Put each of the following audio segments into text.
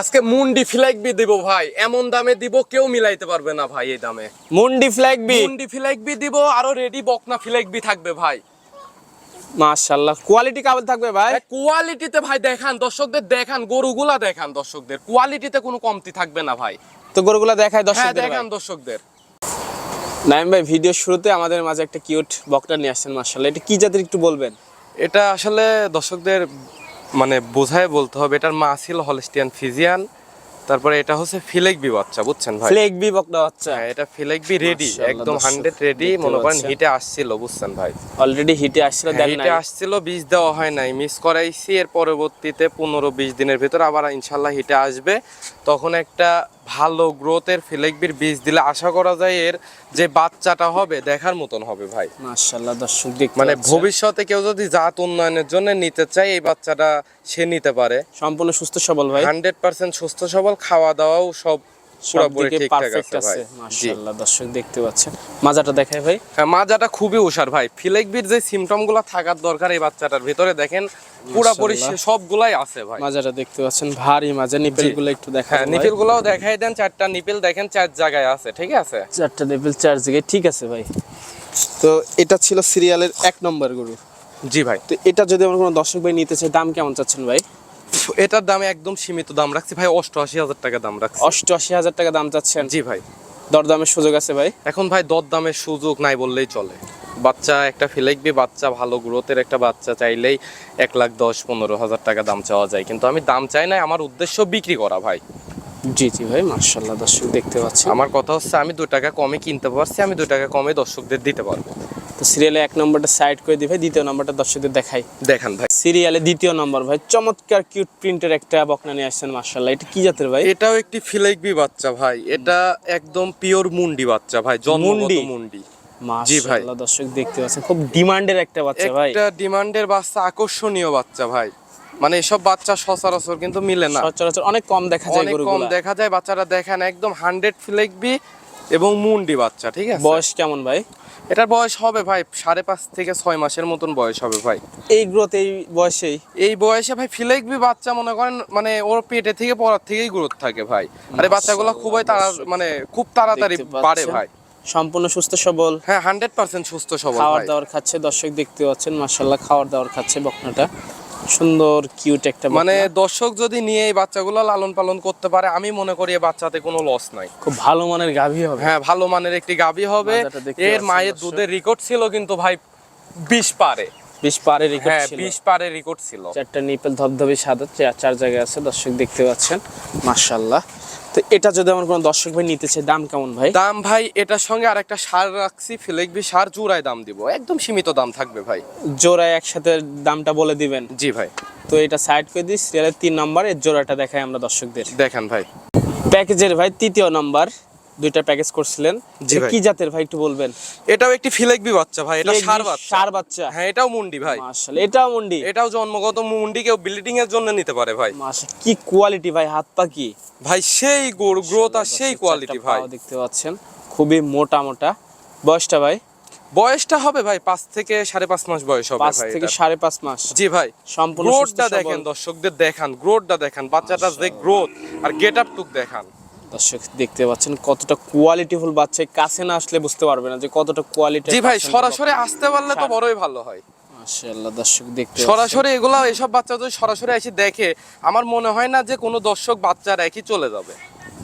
আজকে মুন্ডি flag B দিব ভাই। এমন দামে দিব কেউ মিলাইতে পারবে না ভাই এই দামে। মুন্ডি ফ্ল্যাগ বি মুন্ডি ফ্ল্যাগ বি দিব আরও রেডি বকনা ফ্ল্যাগ বি থাকবে ভাই। মাশাআল্লাহ। কোয়ালিটি কেমন থাকবে ভাই? কোয়ালিটিতে ভাই দেখান দর্শকদের দেখান গরুগুলা দেখান দর্শকদের। কোয়ালিটিতে কোনো কমতি থাকবে না ভাই। তো গরুগুলা দেখায় হ্যাঁ দর্শকদের দেখান দর্শকদের। নাইম ভাই ভিডিও শুরুতে আমাদের মাঝে একটা কিউট বকটা নিয়ে আসছেন মাশাআল্লাহ। এটা কি জাতের একটু বলবেন? এটা আসলে দর্শকদের মানে বোঝায় বলতে হবে এটার মা ছিল হলস্টিয়ান ফিজিয়ান তারপরে এটা হচ্ছে ফিলেকবি বাচ্চা বুঝছেন ভাই? ফিলেকবি বকটা বাচ্চা। হ্যাঁ এটা ফিলেক বি রেডি একদম দর্শক হান্ড্রেড রেডি মনে করেন হিটে আসছিল বুঝছেন ভাই? অলরেডি হিটে আসছিল দেন হিটে আসছিল বীজ দেওয়া হয় নাই মিস করাইছি এর পরবর্তীতে পনেরো বিশ দিনের ভিতর আবার ইনশাআল্লাহ হিটে আসবে। তখন একটা ভালো গ্রোথের ফিলেকবির বীজ দিলে আশা করা যায় এর যে বাচ্চাটা হবে দেখার মতন হবে ভাই। মাশাআল্লাহ দর্শক দেখ মানে ভবিষ্যতে কেউ যদি জাত উন্নয়নের জন্য নিতে চায় এই বাচ্চাটা সে নিতে পারে। সম্পূর্ণ সুস্থ সবল ভাই। হান্ড্রেড পার্সেন্ট সুস্থ সবল খাওয়া দাওয়াও সব সবদিকে পারফেক্ট আছে ভাই। আছে জি। মাশাআল্লাহ দর্শক দেখতে পাচ্ছেন। মাজাটা দেখায় ভাই। হ্যাঁ মাজাটা খুবই ভাই। ফিলেকবির যে সিমটম থাকার দরকার এই বাচ্চাটার ভিতরে দেখেন পুরাপুরি মাশাআল্লাহ। সে- সবগুলাই আছে ভাই। মাজাটা দেখতে পাচ্ছেন ভারী মাজা। নিপেলগুলো একটু হ্যাঁ দেখাই দেন চারটা নিপিল দেখেন চার জায়গায় আছে ঠিক আছে? চারটা নিপেল চার জায়গায় ঠিক আছে ভাই। তো এটা ছিল সিরিয়ালের এক নম্বর গরু। জি ভাই। তো এটা যদি আমার কোনো দর্শক ভাই নিতে চাই দাম কেমন চাচ্ছেন ভাই? এটার দামে একদম সীমিত দাম রাখছি। ভাই অষ্টআশি হাজার টাকা দাম রাখছি। অষ্টআশি হাজার টাকা দাম চাচ্ছেন? জি ভাই। দরদামের সুযোগ আছে ভাই? এখন ভাই দর দামের সুযোগ নাই বললেই চলে। বাচ্চা একটা ফিলেকবি বাচ্চা ভালো গ্রোথের একটা বাচ্চা চাইলেই এক লাখ দশ পনেরো হাজার টাকা দাম চাওয়া যায়। কিন্তু আমি দাম চাই না আমার উদ্দেশ্য বিক্রি করা ভাই। জি জি ভাই মার্শাল্লাহ দর্শক দেখতে পাচ্ছি আমার কথা হচ্ছে আমি দু টাকা কমে কিনতে পারছি আমি দু টাকা কমে দর্শকদের দিতে পারব। তো সিরিয়ালে এক নম্বরটা সাইড করে দিই ভাই দ্বিতীয় নম্বরটা দর্শকদের দেখাই। দেখান ভাই। সিরিয়ালে দ্বিতীয় নম্বর ভাই চমৎকার কিউট প্রিন্টের একটা বকনা নিয়ে আসছেন মার্শাল্লাহ এটা কি জাতের ভাই? এটাও একটি ফিলেকবি বাচ্চা ভাই। এটা একদম পিওর মুন্ডি বাচ্চা ভাই জন্মগত মুন্ডি? মুন্ডি। জি ভাই। দর্শক দেখতে পাচ্ছেন খুব ডিমান্ডের একটা বাচ্চা ভাই। একটা ডিমান্ডের বাচ্চা আকর্ষণীয় বাচ্চা ভাই। মানে এসব বাচ্চা সচরাচর কিন্তু মিলে না। সচরাচর অনেক কম দেখা যায় অনেক কম দেখা যায় বাচ্চারা দেখেন একদম হান্ড্রেড ফিলেকবি এবং মুন্ডি বাচ্চা ঠিক আছে? বয়স কেমন ভাই? এটার বয়স হবে ভাই সাড়ে পাঁচ থেকে ছয় মাসের মতন বয়স হবে ভাই। এই গ্রোথ এই বয়সেই? এই বয়সে ভাই ফিলেকবি বাচ্চা মনে করেন মানে ওর পেটে থেকে পড়ার থেকেই গ্রোথ থাকে ভাই। আর বাচ্চা বাচ্চাগুলো খুবই তাড়া মানে খুব তাড়াতাড়ি পারে বাড়ে ভাই। সম্পূর্ণ সুস্থ সবল। হ্যাঁ হান্ড্রেড পার্সেন্ট সুস্থ সবল খাওয়ার দাওয়ার খাচ্ছে দর্শক দেখতে পাচ্ছেন মার্শাল্লাহ খাওয়ার দাওয়ার খাচ্ছে বকনাটা। সুন্দর কিউট একটা মানে দর্শক যদি নিয়ে এই বাচ্চাগুলো লালন পালন করতে পারে আমি মনে করি এই বাচ্চাতে কোনো লস নাই। খুব ভালো মানের গাভী হবে। হ্যাঁ ভালো মানের একটি গাবি হবে। এর মায়ের দুধের রেকর্ড ছিল কিন্তু ভাই বিশ পারে। বিশ পারে রেকর্ড হ্যাঁ ছিল। বিশ পারে রেকর্ড ছিল। চারটা নিপেল ধবধবে সাদা চার জায়গায় আছে দর্শক দেখতে পাচ্ছেন। মার্শাল্লাহ তো এটা যদি আমার কোনো দর্শক ভাই নিতে চাই দাম কেমন ভাই? দাম ভাই এটার সঙ্গে আর একটা সার রাখছি ফিলেকবি সার জোড়ায় দাম দিব। একদম সীমিত দাম থাকবে ভাই। জোড়ায় একসাথে দামটা বলে দিবেন? জি ভাই। তো এটা সাইড করে দিই সিরিয়ালের তিন নম্বর এর জোড়াটা দেখাই আমরা দর্শকদের। দেখেন ভাই। প্যাকেজের ভাই তৃতীয় নাম্বার দুইটা প্যাকেজ করছিলেন। ভাই। কি জাতের ভাই একটু বলবেন? এটাও একটি ফিলেকবি বাচ্চা ভাই এটা সার বাচ্চা। সার বাচ্চা। হ্যাঁ এটাও মুন্ডি ভাই। মাশাআল্লাহ এটাও মন্ডি। এটাও জন্মগত মুন্ডি কেউ ব্লিডিং এর জন্য নিতে পারে ভাই। মাশা কি কোয়ালিটি ভাই হাত পা কি? ভাই সেই গ্রোথ আর সেই কোয়ালিটি ভাই। দেখতে পাচ্ছেন খুবই মোটা মোটা। বয়সটা ভাই? বয়সটা হবে ভাই পাঁচ থেকে সাড়ে পাঁচ মাস বয়স হবে পাঁচ থেকে সাড়ে পাঁচ মাস। জি ভাই সম্পূর্ণ গ্রোথটা দেখেন দর্শকদের দেখান গ্রোথটা দেখান বাচ্চাটা যে গ্রোথ আর গেট আপ টুক দেখান। দর্শক দেখতে পাচ্ছেন কতটা কোয়ালিটিফুল বাচ্চা কাছে না আসলে বুঝতে পারবে না যে কতটা কোয়ালিটি জি ভাই সরাসরি আসতে পারলে তো বড়ই ভালো হয়। মাশাআল্লাহ দর্শক দেখতে সরাসরি এগুলা এসব বাচ্চা যদি সরাসরি এসে দেখে আমার মনে হয় না যে কোনো দর্শক বাচ্চা রেখে চলে যাবে।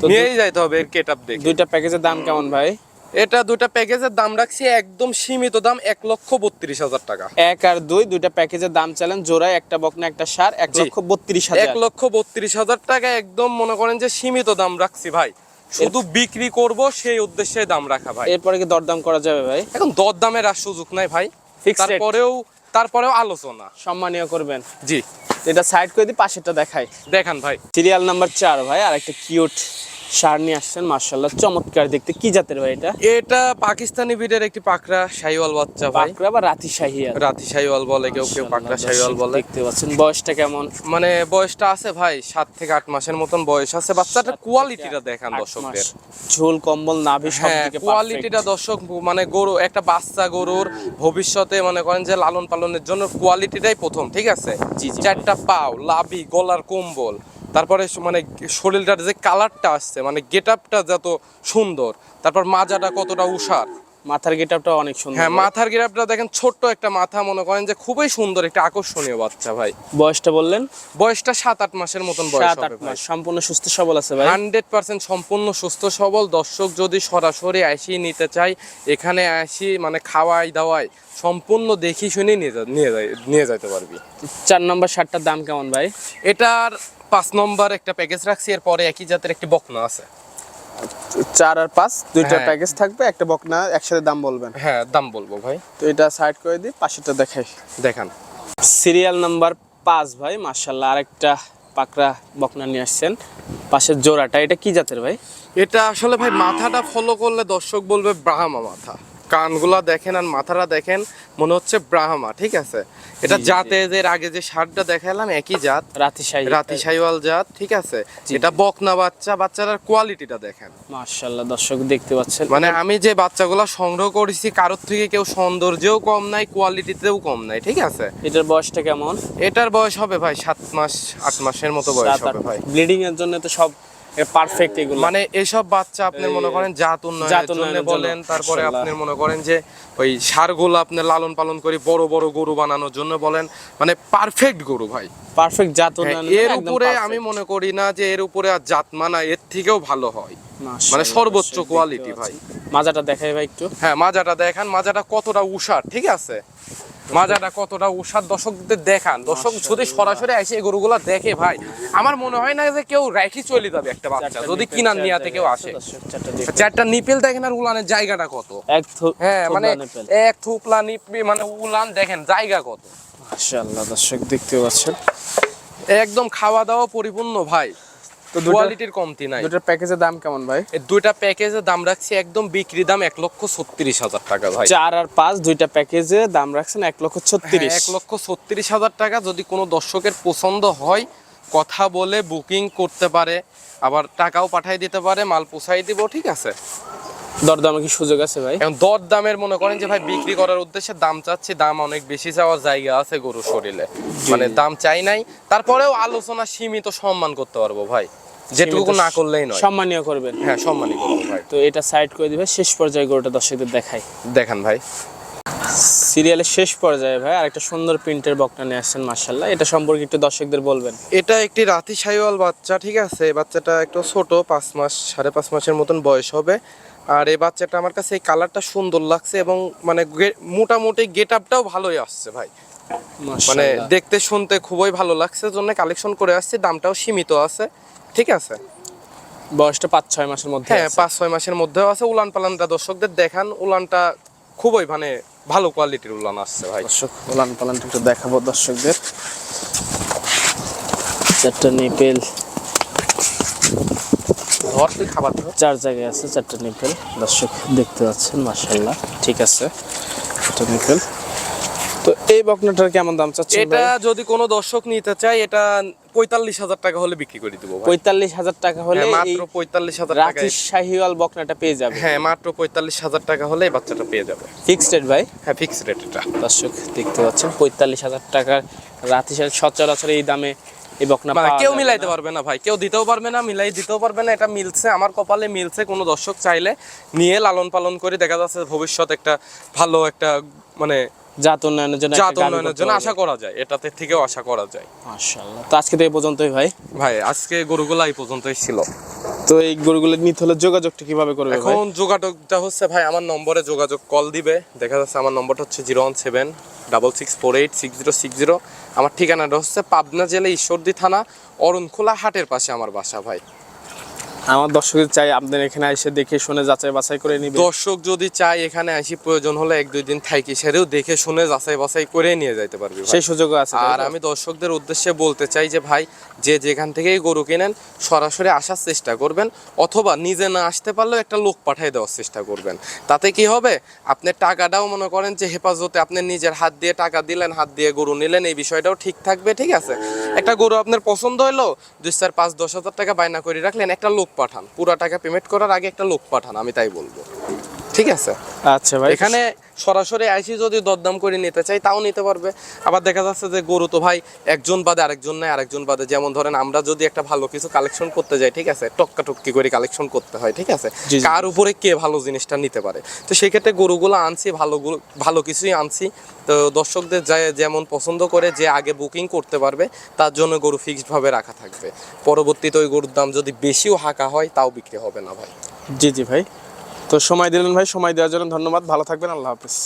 তো নিয়েই যাইতে হবে এর কেটআপ দেখে। দুইটা প্যাকেজের দাম কেমন ভাই? এটা দুটা প্যাকেজের দাম রাখছি একদম সীমিত দাম এক লক্ষ বত্রিশ হাজার টাকা। এক আর দুই দুইটা প্যাকেজের দাম চালেন জোড়ায় একটা বকনা একটা সার এক লক্ষ বত্রিশ হাজার। এক লক্ষ বত্রিশ হাজার টাকা একদম মনে করেন যে সীমিত দাম রাখছি ভাই। শুধু বিক্রি করব সেই উদ্দেশ্যে দাম রাখা ভাই। এরপরে কি দরদাম করা যাবে ভাই? এখন দর দামের আর সুযোগ নাই ভাই। তারপরেও তারপরেও আলোচনা। সম্মানীয় করবেন। জি। এটা সাইড করে দিই পাশেরটা দেখাই। দেখান ভাই। সিরিয়াল নাম্বার চার ভাই আর একটা কিউট সার নিয়ে আসছেন মার্শাল্লাহ চমৎকার দেখতে। কি জাতের ভাই এটা? এটা পাকিস্তানি বিডের একটি পাকড়া শাহিওয়াল বাচ্চা ভাই। পাকড়া বা রাতি শাহি আর রাতি শাহিওয়াল বলে কেউ কেউ পাকড়া শাহিওয়াল বলে। দেখতে পাচ্ছেন বয়সটা কেমন? মানে বয়সটা আছে ভাই সাত থেকে আট মাসের মতন বয়স আছে। বাচ্চাটার কোয়ালিটিটা দেখান দর্শকদের। ঝোল কম্বল নাভি সব হ্যাঁ কোয়ালিটিটা দর্শক মানে গরু একটা বাচ্চা গরুর ভবিষ্যতে মনে করেন যে লালন পালনের জন্য কোয়ালিটিটাই প্রথম ঠিক আছে। চারটা পাও লাভি গলার কম্বল তারপরে মানে শরীরটার যে কালারটা আসছে মানে গেট আপটা যত সুন্দর, তারপর মাজাটা কতটা উষার মাথার গেটআপটা অনেক সুন্দর হ্যাঁ মাথার গিরাপটা দেখেন ছোট্ট একটা মাথা মনে করেন যে খুবই সুন্দর একটা আকর্ষণীয় বাচ্চা ভাই। বয়সটা বললেন? বয়সটা সাত আট মাসের মতন বয়স সাত আট মাস সম্পূর্ণ সুস্থ সবল আছে ভাই। হান্ড্রেড পার্সেন্ট সম্পূর্ণ সুস্থ সবল। দর্শক যদি সরাসরি আসি নিতে চাই এখানে আসি মানে খাওয়াই দাওয়াই সম্পূর্ণ দেখি শুনে নিয়ে নিয়ে যাই নিয়ে যেতে পারবি। চার নম্বর শার্টটার দাম কেমন ভাই? এটার পাঁচ নম্বর একটা প্যাকেজ রাখছি এরপরে একই জাতের একটি বকনা আছে। চার আর পাঁচ দুইটা। প্যাকেজ থাকবে একটা বকনা একসাথে দাম বলবেন। হ্যাঁ দাম বলব ভাই। তো এটা সাইড করে দিই পাশেরটা দেখাই। দেখান। সিরিয়াল নাম্বার পাঁচ ভাই মার্শাল্লাহ আরেকটা পাকড়া বকনা নিয়ে আসছেন। পাশের জোড়াটা এটা কি জাতের ভাই? এটা আসলে ভাই মাথাটা ফলো করলে দর্শক বলবে ব্রাহ্মা মাথা। কানগুলা দেখেন আর মাথাটা দেখেন মনে হচ্ছে ব্রাহ্মা ঠিক আছে? এটা। জাতে এর আগে যে শার্টটা দেখালাম একই জাত রাতি শাহী রাতি সাইওয়াল জাত ঠিক আছে। এটা বকনা বাচ্চা বাচ্চাটার কোয়ালিটিটা দেখেন। মার্শাল্লাহ দর্শক দেখতে পাচ্ছেন। মানে আমি যে বাচ্চাগুলো সংগ্রহ করেছি কারোর থেকে কেউ সৌন্দর্যেও কম নাই কোয়ালিটিতেও কম নাই ঠিক আছে? এটার বয়সটা কেমন? এটার বয়স হবে ভাই সাত মাস আট মাসের মতো বয়স হবে ভাই। ব্লিডিং এর জন্য তো সব পারফেক্ট এগুলো। মানে এসব বাচ্চা আপনি মনে করেন জাত জাত উন্নয়নের জন্য বলেন তারপরে আপনি মনে করেন যে ওই সারগুলো আপনি লালন পালন করে বড় বড় গরু বানানোর জন্য বলেন মানে পারফেক্ট গরু ভাই। পারফেক্ট জাত হ্যাঁ, উন্নয়ন এর উপরে আমি মনে করি না যে এর উপরে আর জাত মানা এর থেকেও ভালো হয়। মানে সর্বোচ্চ কোয়ালিটি ভাই। মাজাটা দেখাই ভাই একটু। হ্যাঁ মাজাটা দেখান মাজাটা কতটা উষার ঠিক আছে? মাজাটা কতটা উষার দর্শকদের দেখান? দর্শক যদি সরাসরি এসে এই গরুগুলা দেখে ভাই আমার মনে হয় না যে কেউ রেখে চলে যাবে একটা বাচ্চা যদি কিনার নিয়াতে কেউ আসে। চারটা নিপেল। দেখেন আর উলানের জায়গাটা কত? এক হ্যাঁ মানে এক থুপলা নিপি মানে উলান দেখেন জায়গা কত? মাশাআল্লাহ দর্শক দেখতে পাচ্ছেন। একদম খাওয়া দাওয়া পরিপূর্ণ ভাই। তো কোয়ালিটির কমতি নাই। দুটো প্যাকেজের দাম কেমন ভাই? এই দুইটা প্যাকেজের দাম রাখছি একদম বিক্রি দাম এক লক্ষ ছত্রিশ হাজার টাকা ভাই। চার আর পাঁচ দুইটা প্যাকেজে দাম রাখছেন এক লক্ষ ছত্রিশ। হ্যাঁ, এক লক্ষ ছত্রিশ হাজার টাকা যদি কোনো দর্শকের পছন্দ হয় কথা বলে বুকিং করতে পারে আবার টাকাও পাঠিয়ে দিতে পারে মাল পোষাই দিব ঠিক আছে? দরদামে কি সুযোগ আছে ভাই? এখন দর দামের মনে করেন যে ভাই বিক্রি করার উদ্দেশ্যে দাম চাচ্ছি দাম অনেক বেশি চাওয়ার জায়গা আছে গরু শরীরে। মানে দাম চাই নাই। তারপরেও আলোচনা সীমিত সম্মান করতে পারব ভাই। যেটুকু না করলেই নয়। সম্মানীয় করবেন। হ্যাঁ সম্মানই করব ভাই। তো এটা সাইড করে দিবে শেষ পর্যায়ে গরুটা দর্শকদের দেখাই। দেখান ভাই। সিরিয়ালের শেষ পর্যায়ে ভাই আরেকটা সুন্দর প্রিন্টের বকনা নিয়ে আসছেন মার্শাল্লাহ এটা সম্পর্কে একটু দর্শকদের বলবেন। এটা একটি রাতি সাইওয়াল বাচ্চা ঠিক আছে? বাচ্চাটা একটু ছোট পাঁচ মাস সাড়ে পাঁচ মাসের মতন বয়স হবে। আর এই বাচ্চাটা আমার কাছে এই কালারটা সুন্দর লাগছে এবং মানে মোটামুটি গেট আপটাও ভালোই আসছে ভাই। মানে দেখতে শুনতে খুবই ভালো লাগছে জন্য কালেকশন করে আসছে দামটাও সীমিত আছে ঠিক আছে? বয়সটা পাঁচ ছয় মাসের মধ্যে হ্যাঁ পাঁচ ছয় মাসের মধ্যেও আছে উলান পালানটা দর্শকদের দেখান উলানটা খুবই মানে ভালো কোয়ালিটির উলান আসছে ভাই। দর্শক উলান পালানটা একটু দেখাবো দর্শকদের। চারটা নিপেল। খাবার চার জায়গায় আছে চারটা নিপেল। দর্শক দেখতে পাচ্ছেন মাশাল্লাহ ঠিক আছে। চারটা নিপেল। তো এই বকনাটার কেমন দাম চাচ্ছেন এটা যদি কোনো দর্শক নিতে চায় এটা পঁয়তাল্লিশ হাজার টাকা হলে বিক্রি করে দিব পঁয়তাল্লিশ হাজার টাকা হলে হ্যাঁ, মাত্র পঁয়তাল্লিশ হাজার টাকায় শাহিওয়াল বকনাটা পেয়ে যাবে। হ্যাঁ মাত্র পঁয়তাল্লিশ হাজার টাকা হলে বাচ্চাটা পেয়ে যাবে। ফিক্সড রেট ভাই? হ্যাঁ ফিক্স রেট এটা। দর্শক দেখতে পাচ্ছেন পঁয়তাল্লিশ হাজার টাকার রাতি সচরাচর এই দামে এই বকনা মানে কেউ মিলাইতে পারবে না ভাই কেউ দিতেও পারবে না মিলাই দিতেও পারবে না এটা মিলছে আমার কপালে মিলছে কোনো দর্শক চাইলে নিয়ে লালন পালন করে দেখা যাচ্ছে ভবিষ্যৎ একটা ভালো একটা মানে জাত উন্নয়নের জন্য জাত উন্নয়নের জন্য আশা করা যায় এটাতে থেকেও আশা করা যায়। মাশাআল্লাহ। তো আজকে তো এই পর্যন্তই ভাই। ভাই আজকে গরুগুলা এই পর্যন্তই ছিল। তো এই গরুগুলো নিতে হলে যোগাযোগটা কীভাবে করবে এখন যোগাযোগটা হচ্ছে ভাই আমার নম্বরে যোগাযোগ কল দিবে দেখা যাচ্ছে আমার নম্বরটা হচ্ছে zero one seven double six four eight six zero six zero. আমার ঠিকানাটা হচ্ছে পাবনা জেলা ঈশ্বরদী থানা অরুণখোলা হাটের পাশে আমার বাসা ভাই। আমার দর্শকদের চাই আপনার এখানে এসে দেখে শুনে যাচাই বাছাই করে নিবে। দর্শক যদি চায় এখানে আসি প্রয়োজন হলে এক দুই দিন থাকি সেরেও দেখে শুনে যাচাই বাছাই করে নিয়ে যাইতে পারবে সেই সুযোগও আছে আর আমি দর্শকদের উদ্দেশ্যে বলতে চাই যে ভাই যে যেখান থেকেই গরু কিনেন সরাসরি আসার চেষ্টা করবেন অথবা নিজে না আসতে পারলেও একটা লোক পাঠিয়ে দেওয়ার চেষ্টা করবেন। তাতে কি হবে? আপনি টাকাটাও মনে করেন যে হেফাজতে আপনি নিজের হাত দিয়ে টাকা দিলেন হাত দিয়ে গরু নিলেন এই বিষয়টাও ঠিক থাকবে ঠিক আছে? একটা গরু আপনার পছন্দ হলো দুই চার পাঁচ দশ হাজার টাকা বায়না করে রাখলেন একটা লোক পাঠান। পুরো টাকা পেমেন্ট করার আগে একটা লোক পাঠান আমি তাই বলব। ঠিক আছে? আচ্ছা ভাই। এখানে সরাসরি আইসি যদি দরদাম করে নিতে চাই তাও নিতে পারবে। আবার দেখা যাচ্ছে যে গরু তো ভাই একজন বাদে আরেকজন নাই আরেকজন বাদে যেমন ধরেন আমরা যদি একটা ভালো কিছু কালেকশন করতে যাই ঠিক আছে? টক্কা টক্কি করে কালেকশন করতে হয় ঠিক আছে। কার উপরে কে ভালো জিনিসটা নিতে পারে? তো সেক্ষেত্রে গরুগুলো আনছি ভালো ভালো কিছুই আনছি। তো দর্শকদের যা- যেমন পছন্দ করে যে আগে বুকিং করতে পারবে তার জন্য গরু ফিক্সড ভাবে রাখা থাকবে। পরবর্তীতে ওই গরুর দাম যদি বেশিও হাঁকা হয় তাও বিক্রি হবে না ভাই। জি জি ভাই। তো সময় দিলেন ভাই সময় দেওয়ার জন্য ধন্যবাদ। ভালো থাকবেন আল্লাহ হাফিজ।